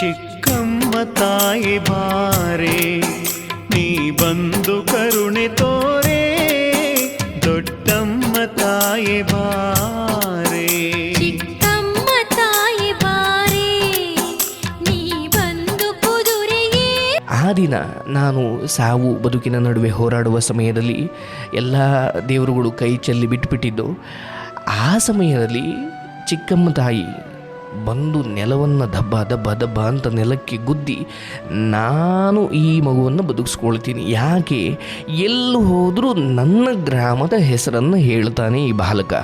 ಚಿಕ್ಕಮ್ಮ ತಾಯಿ ಬಾರೆ ನೀ ಬಂದು ಕರುಣೆ ತೋರೆ ದೊಡ್ಡಮ್ಮ ತಾಯಿ ಬಾರೆ. ಚಿಕ್ಕಮ್ಮ ತಾಯಿ ಬಾರೆ ನೀ ಬಂದು ಕುದುರೆಯೇ. ಆ ದಿನ ನಾನು ಸಾವು ಬದುಕಿನ ನಡುವೆ ಹೋರಾಡುವ ಸಮಯದಲ್ಲಿ ಎಲ್ಲ ದೇವರುಗಳು ಕೈ ಚೆಲ್ಲಿ ಬಿಟ್ಟುಬಿಟ್ಟಿದ್ದು ಆ ಸಮಯದಲ್ಲಿ ಚಿಕ್ಕಮ್ಮ ತಾಯಿ ಬಂದು ನೆಲವನ್ನು ದಬ್ಬ ದಬ್ಬ ದಬ್ಬ ಅಂತ ನೆಲಕ್ಕೆ ಗುದ್ದಿ ನಾನು ಈ ಮಗುವನ್ನು ಬದುಕಿಸ್ಕೊಳ್ತೀನಿ. ಯಾಕೆ? ಎಲ್ಲಿ ಹೋದರೂ ನನ್ನ ಗ್ರಾಮದ ಹೆಸರನ್ನು ಹೇಳ್ತಾನೆ ಈ ಬಾಲಕ.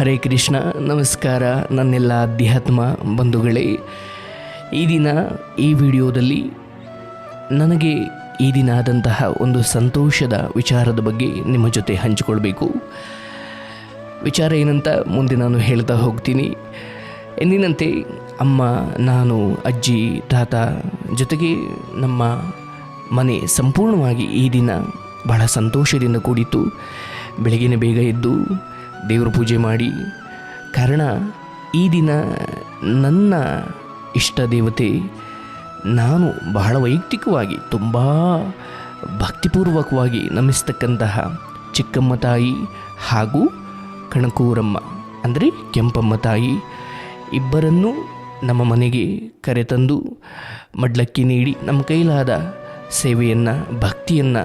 ಹರೇ ಕೃಷ್ಣ, ನಮಸ್ಕಾರ ನನ್ನೆಲ್ಲ ಅಧ್ಯಾತ್ಮ ಬಂಧುಗಳೇ. ಈ ದಿನ, ಈ ವಿಡಿಯೋದಲ್ಲಿ ನನಗೆ ಈ ದಿನ ಆದಂತಹ ಒಂದು ಸಂತೋಷದ ವಿಚಾರದ ಬಗ್ಗೆ ನಿಮ್ಮ ಜೊತೆ ಹಂಚಿಕೊಳ್ಬೇಕು. ವಿಚಾರ ಏನಂತ ಮುಂದೆ ನಾನು ಹೇಳ್ತಾ ಹೋಗ್ತೀನಿ. ಎಂದಿನಂತೆ ಅಮ್ಮ, ನಾನು, ಅಜ್ಜಿ, ತಾತ ಜೊತೆಗೆ ನಮ್ಮ ಮನೆ ಸಂಪೂರ್ಣವಾಗಿ ಈ ದಿನ ಬಹಳ ಸಂತೋಷದಿಂದ ಕೂಡಿತ್ತು. ಬೆಳಗಿನ ಬೇಗ ಎದ್ದು ದೇವರ ಪೂಜೆ ಮಾಡಿ. ಕಾರಣ, ಈ ದಿನ ನನ್ನ ಇಷ್ಟ ದೇವತೆ, ನಾನು ಬಹಳ ವೈಯಕ್ತಿಕವಾಗಿ, ತುಂಬ ಭಕ್ತಿಪೂರ್ವಕವಾಗಿ ನಮಿಸ್ತಕ್ಕಂತಹ ಚಿಕ್ಕಮ್ಮ ತಾಯಿ ಹಾಗೂ ಕಣಕೂರಮ್ಮ, ಅಂದರೆ ಕೆಂಪಮ್ಮ ತಾಯಿ ಇಬ್ಬರನ್ನೂ ನಮ್ಮ ಮನೆಗೆ ಕರೆತಂದು, ಮಡ್ಲಕ್ಕಿ ನೀಡಿ ನಮ್ಮ ಕೈಲಾದ ಸೇವೆಯನ್ನು, ಭಕ್ತಿಯನ್ನು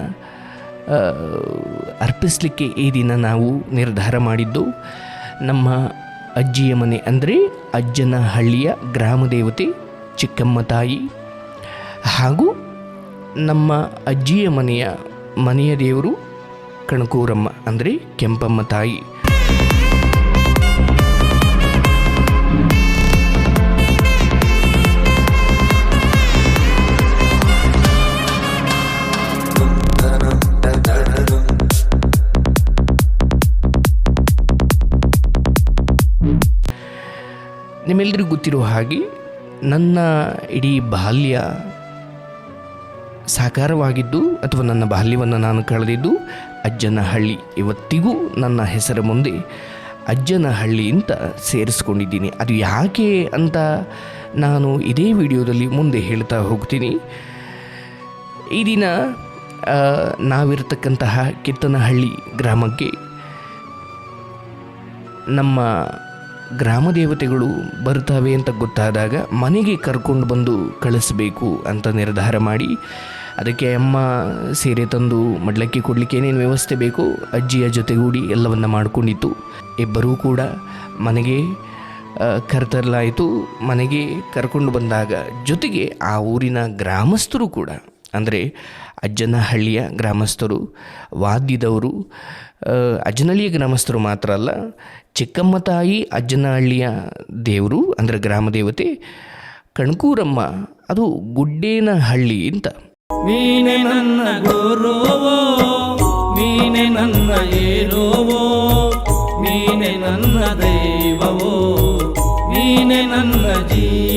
ಅರ್ಪಿಸಲಿಕ್ಕೆ ಈ ದಿನ ನಾವು ನಿರ್ಧಾರ ಮಾಡಿದ್ದು, ನಮ್ಮ ಅಜ್ಜಿಯ ಮನೆ ಅಂದರೆ ಅಜ್ಜನ ಹಳ್ಳಿಯ ಗ್ರಾಮ ದೇವತೆ ಚಿಕ್ಕಮ್ಮ ತಾಯಿ. ಹಾಗೂ ನಮ್ಮ ಅಜ್ಜಿಯ ಮನೆಯ ಮನೆಯ ದೇವರು ಕಣಕೂರಮ್ಮ ಅಂದರೆ ಕೆಂಪಮ್ಮ ತಾಯಿ. ನಿಮ್ಮೆಲ್ಲರಿಗೂ ಗೊತ್ತಿರೋ ಹಾಗೆ ನನ್ನ ಇಡೀ ಬಾಲ್ಯ ಸಾಕಾರವಾಗಿದ್ದು ಅಥವಾ ನನ್ನ ಬಾಲ್ಯವನ್ನು ನಾನು ಕಳೆದಿದ್ದು ಅಜ್ಜನ ಹಳ್ಳಿ ಇವತ್ತಿಗೂ ನನ್ನ ಹೆಸರ ಮುಂದೆ ಅಜ್ಜನ ಹಳ್ಳಿ ಅಂತ ಸೇರಿಸ್ಕೊಂಡಿದ್ದೀನಿ. ಅದು ಯಾಕೆ ಅಂತ ನಾನು ಇದೇ ವಿಡಿಯೋದಲ್ಲಿ ಮುಂದೆ ಹೇಳ್ತಾ ಹೋಗ್ತೀನಿ. ಈ ದಿನ ನಾವಿರತಕ್ಕಂತಹ ಕಿತ್ತನಹಳ್ಳಿ ಗ್ರಾಮಕ್ಕೆ ನಮ್ಮ ಗ್ರಾಮ ದೇವತೆಗಳು ಬರ್ತವೆ ಅಂತ ಗೊತ್ತಾದಾಗ ಮನೆಗೆ ಕರ್ಕೊಂಡು ಬಂದು ಕಳಿಸ್ಬೇಕು ಅಂತ ನಿರ್ಧಾರ ಮಾಡಿ ಅದಕ್ಕೆ ಅಮ್ಮ ಸೀರೆ ತಂದು ಮಡ್ಲಕ್ಕಿ ಕೊಡಲಿಕ್ಕೆ ಏನೇನು ವ್ಯವಸ್ಥೆ ಬೇಕು, ಅಜ್ಜಿಯ ಜೊತೆಗೂಡಿ ಎಲ್ಲವನ್ನು ಮಾಡಿಕೊಂಡಿತ್ತು. ಇಬ್ಬರೂ ಕೂಡ ಮನೆಗೆ ಕರೆತರಲಾಯಿತು. ಮನೆಗೆ ಕರ್ಕೊಂಡು ಬಂದಾಗ ಜೊತೆಗೆ ಆ ಊರಿನ ಗ್ರಾಮಸ್ಥರು ಕೂಡ, ಅಂದರೆ ಅಜ್ಜನ ಹಳ್ಳಿಯ ಗ್ರಾಮಸ್ಥರು ವಾದ್ಯದವರು ಅಜ್ಜನಹಳ್ಳಿಯ ಗ್ರಾಮಸ್ಥರು ಮಾತ್ರ ಅಲ್ಲ, ಚಿಕ್ಕಮ್ಮ ತಾಯಿ, ಅಜ್ಜನಹಳ್ಳಿಯ ದೇವರು, ಅಂದರೆ ಗ್ರಾಮ ದೇವತೆ, ಕಣಕೂರಮ್ಮ, ಅದು ಗುಡ್ಡೇನಹಳ್ಳಿ ಅಂತ. ನೀನೆ ನನ್ನ ಗುರುವೋ, ನೀನೆ ನನ್ನ ಏರುವೋ, ನೀನೆ ನನ್ನ ದೈವವೋ, ನೀನೆ ನನ್ನ ಇಲ್ಲಿ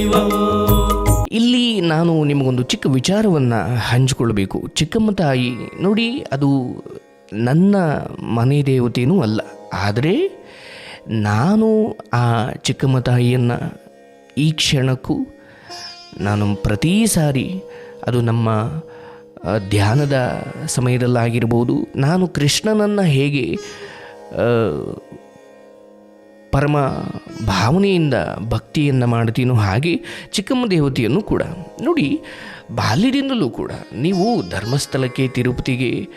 ನಾನು ನಿಮಗೊಂದು ಚಿಕ್ಕ ವಿಚಾರವನ್ನು ಹಂಚಿಕೊಳ್ಳಬೇಕು. ಚಿಕ್ಕಮ್ಮ ತಾಯಿ, ನೋಡಿ, ಅದು ನನ್ನ ಮನೆ ದೇವತೆಯೂ ಅಲ್ಲ. ಆದರೆ ನಾನು ಆ ಚಿಕ್ಕಮ್ಮ ತಾಯಿಯನ್ನು ಈ ಕ್ಷಣಕ್ಕೂ ನಾನು ಪ್ರತಿ ಸಾರಿ ಅದು ನಮ್ಮ ಧ್ಯಾನದ ಸಮಯದಲ್ಲಾಗಿರ್ಬೋದು. ನಾನು ಕೃಷ್ಣನನ್ನು ಹೇಗೆ ಪರಮ ಭಾವನೆಯಿಂದ ಭಕ್ತಿಯನ್ನು ಮಾಡ್ತೀನೋ ಹಾಗೆ ಚಿಕ್ಕಮ್ಮ ದೇವತೆಯನ್ನು ಕೂಡ. ನೋಡಿ, ಬಾಲ್ಯದಿಂದಲೂ ಕೂಡ ನೀವು ಧರ್ಮಸ್ಥಳಕ್ಕೆ, ತಿರುಪತಿಗೆ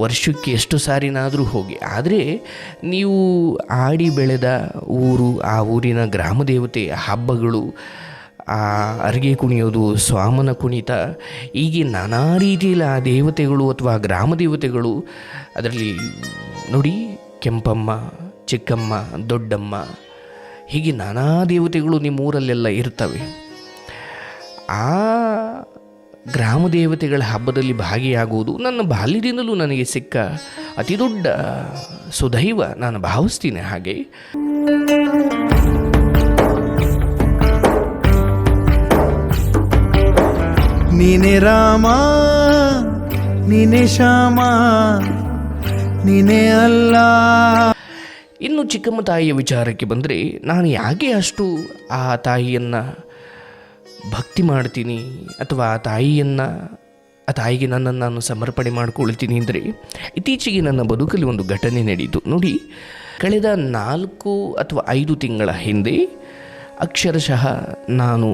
ವರ್ಷಕ್ಕೆ ಎಷ್ಟು ಸಾರಿನಾದರೂ ಹೋಗಿ, ಆದರೆ ನೀವು ಆಡಿ ಬೆಳೆದ ಊರು, ಆ ಊರಿನ ಗ್ರಾಮ ದೇವತೆ, ಹಬ್ಬಗಳು, ಆ ಅರಿಗೆ ಕುಣಿಯೋದು, ಸ್ವಾಮನ ಕುಣಿತ, ಹೀಗೆ ನಾನಾ ರೀತಿಯಲ್ಲಿ ಆ ದೇವತೆಗಳು ಅಥವಾ ಗ್ರಾಮ ದೇವತೆಗಳು, ಅದರಲ್ಲಿ ನೋಡಿ ಕೆಂಪಮ್ಮ, ಚಿಕ್ಕಮ್ಮ, ದೊಡ್ಡಮ್ಮ ಹೀಗೆ ನಾನಾ ದೇವತೆಗಳು ನಿಮ್ಮ ಊರಲ್ಲೆಲ್ಲ ಇರ್ತವೆ. ಆ ಗ್ರಾಮ ದೇವತೆಗಳ ಹಬ್ಬದಲ್ಲಿ ಭಾಗಿಯಾಗುವುದು ನನ್ನ ಬಾಲ್ಯದಿಂದಲೂ ನನಗೆ ಸಿಕ್ಕ ಅತಿ ದೊಡ್ಡ ಸುದೈವ ನಾನು ಭಾವಿಸ್ತೀನಿ ಹಾಗೆ. ನೀನೆ ರಾಮ, ನೀನೆ ಶ್ಯಾಮ, ನೀನೆ ಅಲ್ಲ. ಇನ್ನು ಚಿಕ್ಕಮ್ಮ ತಾಯಿಯ ವಿಚಾರಕ್ಕೆ ಬಂದರೆ ನಾನು ಯಾಕೆ ಅಷ್ಟು ಆ ತಾಯಿಯನ್ನು ಭಕ್ತಿ ಮಾಡ್ತೀನಿ ಅಥವಾ ಆ ತಾಯಿಯನ್ನು, ಆ ತಾಯಿಗೆ ನನ್ನನ್ನು ನಾನು ಸಮರ್ಪಣೆ ಮಾಡಿಕೊಳ್ತೀನಿ ಅಂದರೆ ಇತ್ತೀಚೆಗೆ ನನ್ನ ಬದುಕಲ್ಲಿ ಒಂದು ಘಟನೆ ನಡೆಯಿತು. ನೋಡಿ, ಕಳೆದ ನಾಲ್ಕು ಅಥವಾ ಐದು ತಿಂಗಳ ಹಿಂದೆ ಅಕ್ಷರಶಃ ನಾನು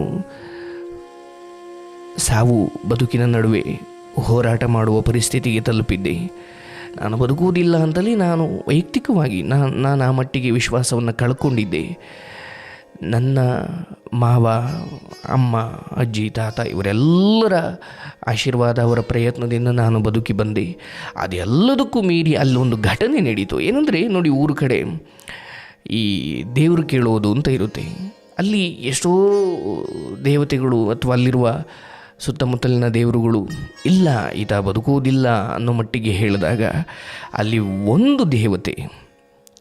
ಸಾವು ಬದುಕಿನ ನಡುವೆ ಹೋರಾಟ ಮಾಡುವ ಪರಿಸ್ಥಿತಿಗೆ ತಲುಪಿದ್ದೆ. ನಾನು ಬದುಕುವುದಿಲ್ಲ ಅಂತಲೇ ನಾನು ವೈಯಕ್ತಿಕವಾಗಿ ನಾನು ನಾನು ಆ ಮಟ್ಟಿಗೆ ವಿಶ್ವಾಸವನ್ನು ಕಳ್ಕೊಂಡಿದ್ದೆ. ನನ್ನ ಮಾವ, ಅಮ್ಮ, ಅಜ್ಜಿ, ತಾತ ಇವರೆಲ್ಲರ ಆಶೀರ್ವಾದ ಅವರ ಪ್ರಯತ್ನದಿಂದ ನಾನು ಬದುಕಿ ಬಂದೆ. ಅದೆಲ್ಲದಕ್ಕೂ ಮೀರಿ ಅಲ್ಲೊಂದು ಘಟನೆ ನಡೀತು. ಏನಂದರೆ ನೋಡಿ ಊರು ಕಡೆ ಈ ದೇವರು ಕೇಳೋದು ಅಂತ ಇರುತ್ತೆ. ಅಲ್ಲಿ ಎಷ್ಟೋ ದೇವತೆಗಳು ಅಥವಾ ಅಲ್ಲಿರುವ ಸುತ್ತಮುತ್ತಲಿನ ದೇವರುಗಳು, ಇಲ್ಲ, ಈತ ಬದುಕುವುದಿಲ್ಲ ಅನ್ನೋ ಮಟ್ಟಿಗೆ ಹೇಳಿದಾಗ ಅಲ್ಲಿ ಒಂದು ದೇವತೆ,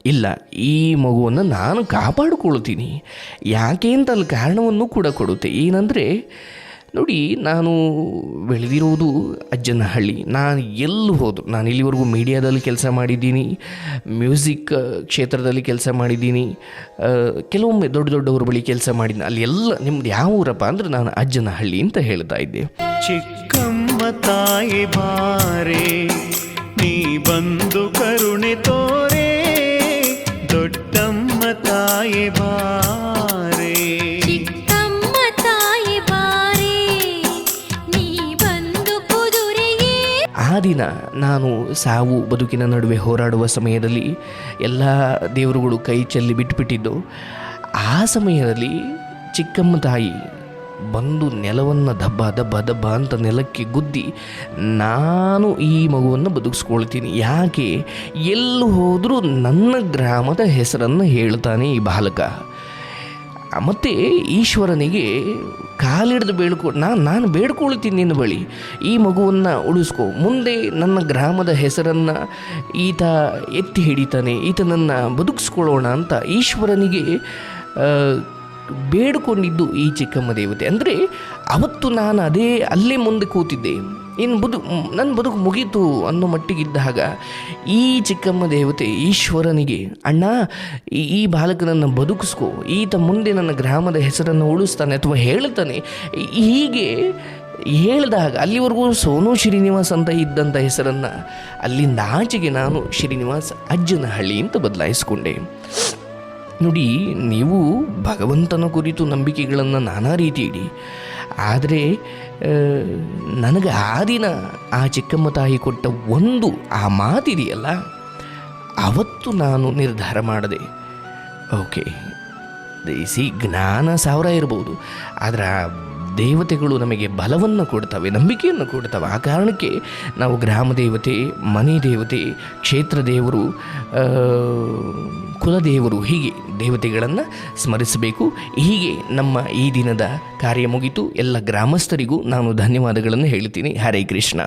ಇಲ್ಲ, ಈ ಮಗುವನ್ನು ನಾನು ಕಾಪಾಡಿಕೊಳ್ತೀನಿ ಯಾಕೆ ಅಂತ ಅಲ್ಲಿ ಕಾರಣವನ್ನು ಕೂಡ ಕೊಡುತ್ತೆ. ಏನಂದರೆ ನೋಡಿ, ನಾನು ಬೆಳೆದಿರುವುದು ಅಜ್ಜನಹಳ್ಳಿ. ನಾನು ಎಲ್ಲಿ ಹೋದ್ರು ನಾನು ಇಲ್ಲಿವರೆಗೂ ಮೀಡಿಯಾದಲ್ಲಿ ಕೆಲಸ ಮಾಡಿದ್ದೀನಿ, ಮ್ಯೂಸಿಕ್ ಕ್ಷೇತ್ರದಲ್ಲಿ ಕೆಲಸ ಮಾಡಿದ್ದೀನಿ ಕೆಲವೊಮ್ಮೆ ದೊಡ್ಡ ದೊಡ್ಡವ್ರ ಬಳಿ ಕೆಲಸ ಮಾಡಿದ್ದೀನಿ. ಅಲ್ಲಿ ಎಲ್ಲ ನಿಮ್ದು ಯಾವ ಊರಪ್ಪ ಅಂದ್ರೆ ನಾನು ಅಜ್ಜನಹಳ್ಳಿ ಅಂತ ಹೇಳ್ತಾ ಇದ್ದೆ. ಚಿಕ್ಕಮ್ಮ ತಾಯಿ ಬಾರೆ, ನೀ ಬಂದು ಕರುಣೆ ತೋರೆ, ದೊಡ್ಡಮ್ಮ ತಾಯಿ ಬಾರೆ ದಿನ ನಾನು ಸಾವು ಬದುಕಿನ ನಡುವೆ ಹೋರಾಡುವ ಸಮಯದಲ್ಲಿ ಎಲ್ಲ ದೇವರುಗಳು ಕೈ ಚೆಲ್ಲಿ ಬಿಟ್ಟುಬಿಟ್ಟಿದ್ದು ಆ ಸಮಯದಲ್ಲಿ ಚಿಕ್ಕಮ್ಮ ತಾಯಿ ಬಂದು ನೆಲವನ್ನು ದಬ್ಬ ದಬ್ಬ ದಬ್ಬ ಅಂತ ನೆಲಕ್ಕೆ ಗುದ್ದಿ ನಾನು ಈ ಮಗುವನ್ನು ಬದುಕಿಸ್ಕೊಳ್ತೀನಿ. ಯಾಕೆ? ಎಲ್ಲಿ ಹೋದರೂ ನನ್ನ ಗ್ರಾಮದ ಹೆಸರನ್ನು ಹೇಳ್ತಾನೆ ಈ ಬಾಲಕ. ಮತ್ತು ಈಶ್ವರನಿಗೆ ಕಾಲಿಡ್ದು ಬೇಡ್ಕೊ ನಾನು ನಾನು ಬೇಡ್ಕೊಳ್ತೀನಿ ನಿನ್ನ ಬಳಿ. ಈ ಮಗುವನ್ನು ಉಳಿಸ್ಕೊ. ಮುಂದೆ ನನ್ನ ಗ್ರಾಮದ ಹೆಸರನ್ನು ಈತ ಎತ್ತಿ ಹಿಡಿತಾನೆ. ಈತನನ್ನು ಬದುಕಿಸ್ಕೊಳ್ಳೋಣ ಅಂತ ಈಶ್ವರನಿಗೆ ಬೇಡಿಕೊಂಡಿದ್ದು ಈ ಚಿಕ್ಕಮ್ಮ ದೇವತೆ. ಅಂದರೆ, ಅವತ್ತು ನಾನು ಅದೇ ಅಲ್ಲೇ ಮುಂದೆ ಕೂತಿದ್ದೆ. ಇನ್ನು ಬದುಕು ನನ್ನ ಬದುಕು ಮುಗೀತು ಅನ್ನೋ ಮಟ್ಟಿಗಿದ್ದಾಗ ಈ ಚಿಕ್ಕಮ್ಮ ದೇವತೆ ಈಶ್ವರನಿಗೆ, ಅಣ್ಣ, ಈ ಬಾಲಕನನ್ನು ಬದುಕಿಸ್ಕೊ, ಈತ ಮುಂದೆ ನನ್ನ ಗ್ರಾಮದ ಹೆಸರನ್ನು ಉಳಿಸ್ತಾನೆ ಅಥವಾ ಹೇಳ್ತಾನೆ ಹೀಗೆ ಹೇಳಿದಾಗ ಅಲ್ಲಿವರೆಗೂ ಸೋನು ಶ್ರೀನಿವಾಸ್ ಅಂತ ಇದ್ದಂಥ ಹೆಸರನ್ನು ಅಲ್ಲಿಂದ ಆಚೆಗೆ ನಾನು ಶ್ರೀನಿವಾಸ್ ಅಜ್ಜನಹಳ್ಳಿ ಅಂತ ಬದಲಾಯಿಸ್ಕೊಂಡೆ. ನೋಡಿ, ನೀವು ಭಗವಂತನ ಕುರಿತು ನಂಬಿಕೆಗಳನ್ನು ನಾನಾ ರೀತಿ ಇಡಿ ಆದರೆ ನನಗೆ ಆ ದಿನ ಆ ಚಿಕ್ಕಮ್ಮ ತಾಯಿ ಕೊಟ್ಟ ಒಂದು ಆ ಮಾತಿದೆಯಲ್ಲ, ಅವತ್ತು ನಾನು ನಿರ್ಧಾರ ಮಾಡಿದೆ, ಓಕೆ ಸಿ ಜ್ಞಾನ ಸಾವಿರ ಇರ್ಬೋದು, ಆದರೆ ಆ ದೇವತೆಗಳು ನಮಗೆ ಬಲವನ್ನು ಕೊಡ್ತವೆ, ನಂಬಿಕೆಯನ್ನು ಕೊಡ್ತವೆ, ಆ ಕಾರಣಕ್ಕೆ ನಾವು ಗ್ರಾಮ ದೇವತೆ, ಮನೆ ದೇವತೆ, ಕ್ಷೇತ್ರ ದೇವರು ಕುಲದೇವರು ಹೀಗೆ ದೇವತೆಗಳನ್ನು ಸ್ಮರಿಸಬೇಕು. ಹೀಗೆ ನಮ್ಮ ಈ ದಿನದ ಕಾರ್ಯ ಮುಗಿತು. ಎಲ್ಲ ಗ್ರಾಮಸ್ಥರಿಗೂ ನಾನು ಧನ್ಯವಾದಗಳನ್ನು ಹೇಳ್ತೀನಿ ಹರೇ ಕೃಷ್ಣ.